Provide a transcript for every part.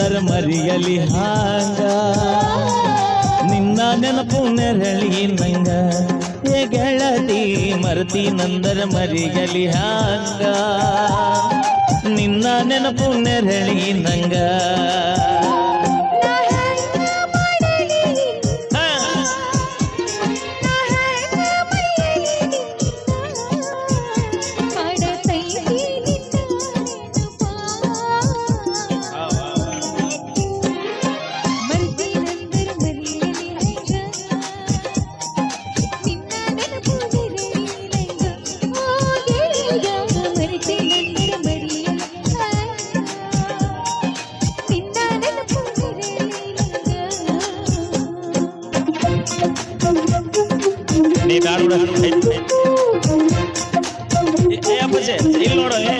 ನಂದರ ಮರಿಯಲಿ ಹಾಂಗ. ನಿನ್ನ ನೆನಪು ನೆರಳಿ ನಂಗ. ಗೆಳತಿ, ಮರತಿ ನಂದರ ಮರಿಯಲಿ ಹಾಂಗ. ನಿನ್ನ ನೆನಪು ನೆರಳಿ ನಂಗ. ನೀ ಬ್ಯಾಡ ಬಿಡ ಏ, ಅಪ್ಪಚ್ಚೆ, ಇಲ್ಲಿ ನೋಡು ಏ.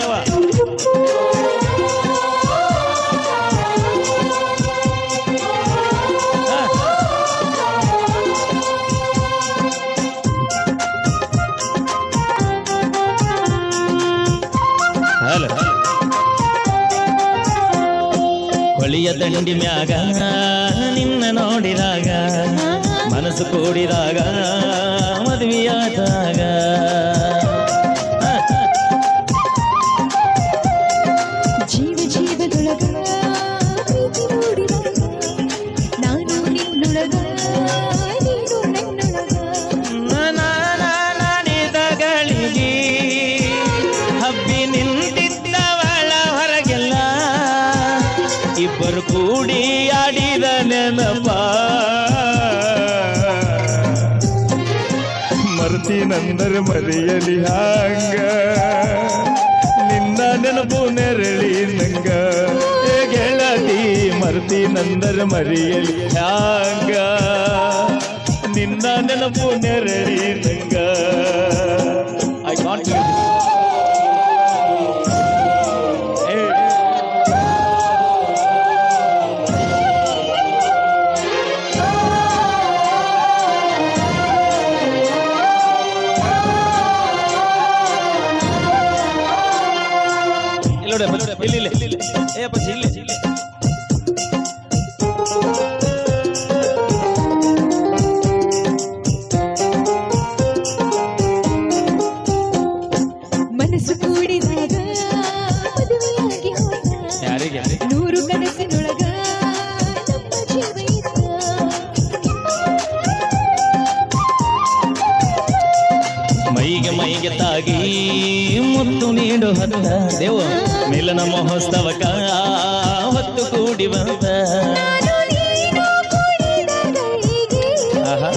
ಹಲೋ ಹೊಳಿಯ ದಂಡಿ ಮ್ಯಾಗ ನಿನ್ನ ನೋಡಿದಾಗ ಮನಸ್ಸು ಕೂಡಿದಾಗ ಮದುವೆಯಾದಾಗ ಜೀವ ಜೀವದೊಳಗ ಪ್ರೀತಿ ನೋಡಿದಾಗ ನಾನು ನಿನ್ನೊಳಗ ನೀನು ನನ್ನೊಳಗ. ನಾಡಿದಗಳಿಗೆ ಹಬ್ಬಿ ನಿಂತಿದ್ದವಳ ಹೊರಗೆಲ್ಲ ಇಬ್ಬರು ಕೂಡಿ ಆಡಿದ ನೆನಪ. ಮರ್ತಿ ನಂದರ ಮರೆಯಲಿ ಹಾಂಗ. ನಿನ್ನ ನೆನಪು ನೆರಳಿ ನಂಗ. ಏ ಗೆಳತಿ, ಮರ್ತಿ ನಂದರ ಮರೆಯಲಿ ಹಾಂಗ. ನಿನ್ನ ನೆನಪು ನೆರಳಿ ನಂಗ. ಐ ಕಾಂಟ್ ಇಲ್ಲಿ ನೋಡಿ, ಇಲ್ಲಿ ಇಲ್ಲಿ ಇಲ್ಲಿ ಏ ಅಪ್ಪ ಇಲ್ಲಿ ಮೈಗೆ ಮುತ್ತು ನೀಡು ಹತ್ತ ದೇವ ಮಿಲನ ಮಹೋತ್ಸವಕ ಹೊತ್ತು ಕೂಡಿ ಬಂದ ಆಹಾ.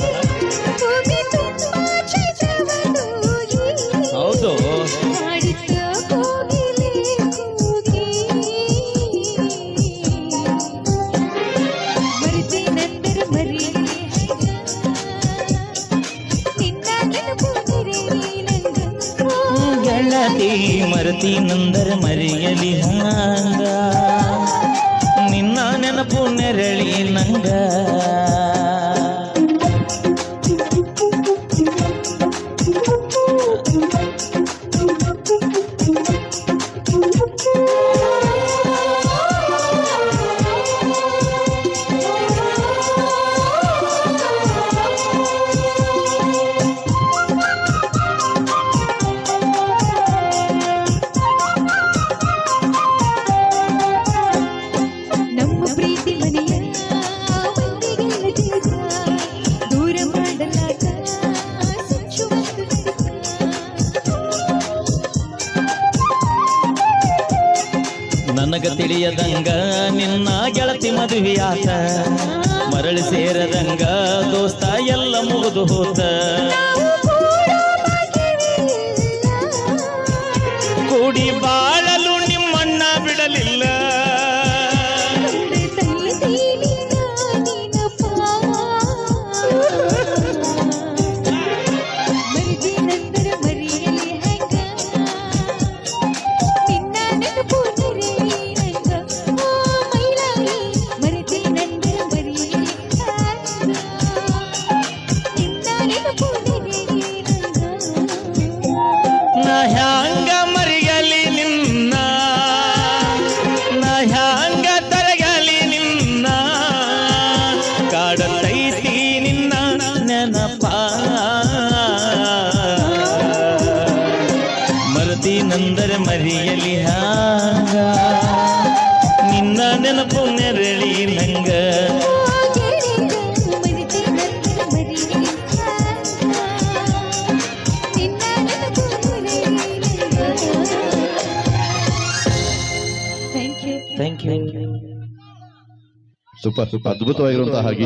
ಮರತಿ ನಂದರ ಮರೆಯಲಿ ಹಂಗ ನಿನ್ನ ನೆನಪು ನೆರಳಿ ನಂಗ. ತಿಳಿಯದಂಗ ನಿನ್ನ ಗೆಳತಿ ಮದುವೆಯಾತ ಮರಳಿ ಸೇರದಂಗ ದೋಸ್ತ ಎಲ್ಲ ಮುಗಿದು ಹೋತ ಕೂಡಿ ಬಾ. ಬಂದರೆ ಮರಿಯಲಿ ಹಾಗ. ನಿನ್ನ ನೆನಪು ನೆರಳಿ ನಂಗ. ಸೂಪರ್ ಸೂಪರ್ ಅದ್ಭುತವಾಗಿರುವಂತಹ ಹಾಗೆ.